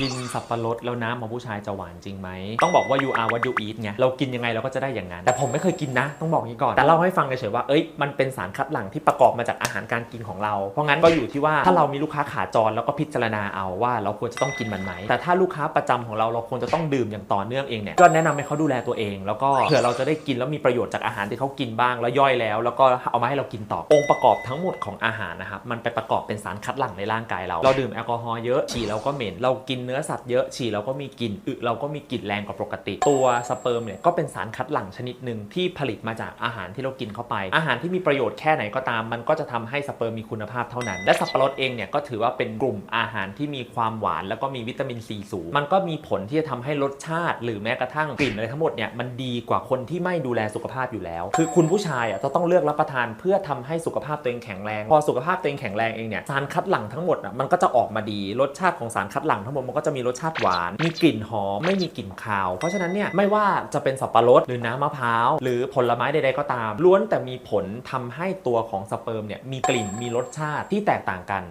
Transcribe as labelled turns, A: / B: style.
A: กินสับปะรดแล้วน้ำของผู้ชายจะหวานจริงไหม ต้องบอกว่า you are what you eat ไงเรากินยังไงเราก็จะได้อย่างนั้น แต่ผมไม่เคยกินนะ ต้องบอกอย่างนี้ก่อน แต่เล่าให้ฟังเฉยๆว่าเอ้ยมันเป็นสารคัดหลั่งที่ประกอบมาจากอาหารการกินของเรา เพราะงั้นก็อยู่ที่ว่าถ้าเรามีลูกค้าขาจรแล้วก็พิจารณาเอาว่าเราควรจะต้องกินมันไหมแต่ถ้าลูกค้าประจำของเราเราควรจะต้องดื่มอย่างต่อเนื่องเองเนี่ยก็แนะนำให้เขาดูแลตัวเอง แล้วก็เผื่อเราจะได้กินแล้วมีประโยชน์จากอาหารที่เขากินบ้างแล้วย่อยแล้ว แล้วก็เอามาให้เรากินต่อองค์ประกอบทั้งหมดของอาหารนะครับมันไปประกอบเป็นสารคัดหลั่งในร่างกายเราเราดื่มแอลกอฮอล์เยอะฉี่เราก็เหม็นเรากินเนื้อสัตว์เยอะฉี่เราก็มีกลิ่นอึเราก็มีกลิ่นแรงกว่าปกติ ตัวสเปิร์มเนี่ยก็เป็นสารคัดหลั่งชนิดหนึ่งที่ผลิตมาจากอาหารที่เรากินเข้าไป อาหารที่มีประโยชน์แค่ไหนก็ตาม มันก็จะทำให้สเปิร์มมีคุณภาพเท่านั้น และสับปะรดเองเนี่ยก็ถือว่าเป็นกลุ่มอาหารที่มีความหวานแล้วก็มีวิตามินซีสูง มันก็มีผลที่จะทำให้รสชาติ หรือแม้กระทั่งกลิ่นอะไรทั้งหมดเนี่ยมันดีกว่าคนที่ไม่ดูแลสุขภาพอยู่แล้ว คือคุณผู้ชายอะจะต้องเลือกรับประทานเพื่อทำให้สุขภาพตัวเองแข็งแรง พอสุขภาพตัวเองแข็งแรงเองเนี่ยสารคัดหลั่งทั้งหมดอะมันก็จะออกมาดีรสชาติของสารคัดหลั่งทั้งหมดมันก็จะมีรสชาติหวาน มีกลิ่นหอม ไม่มีกลิ่นคาว เพราะฉะนั้นเนี่ยไม่ว่าจะเป็นสับปะรดหรือน้ำมะพร้าว หรือผลไม้ใดๆก็ตาม ล้วนแต่มีผลทำให้ตัวของสเปิร์มเนี่ยมีกลิ่นมีรสชาติที่แตกต่างกัน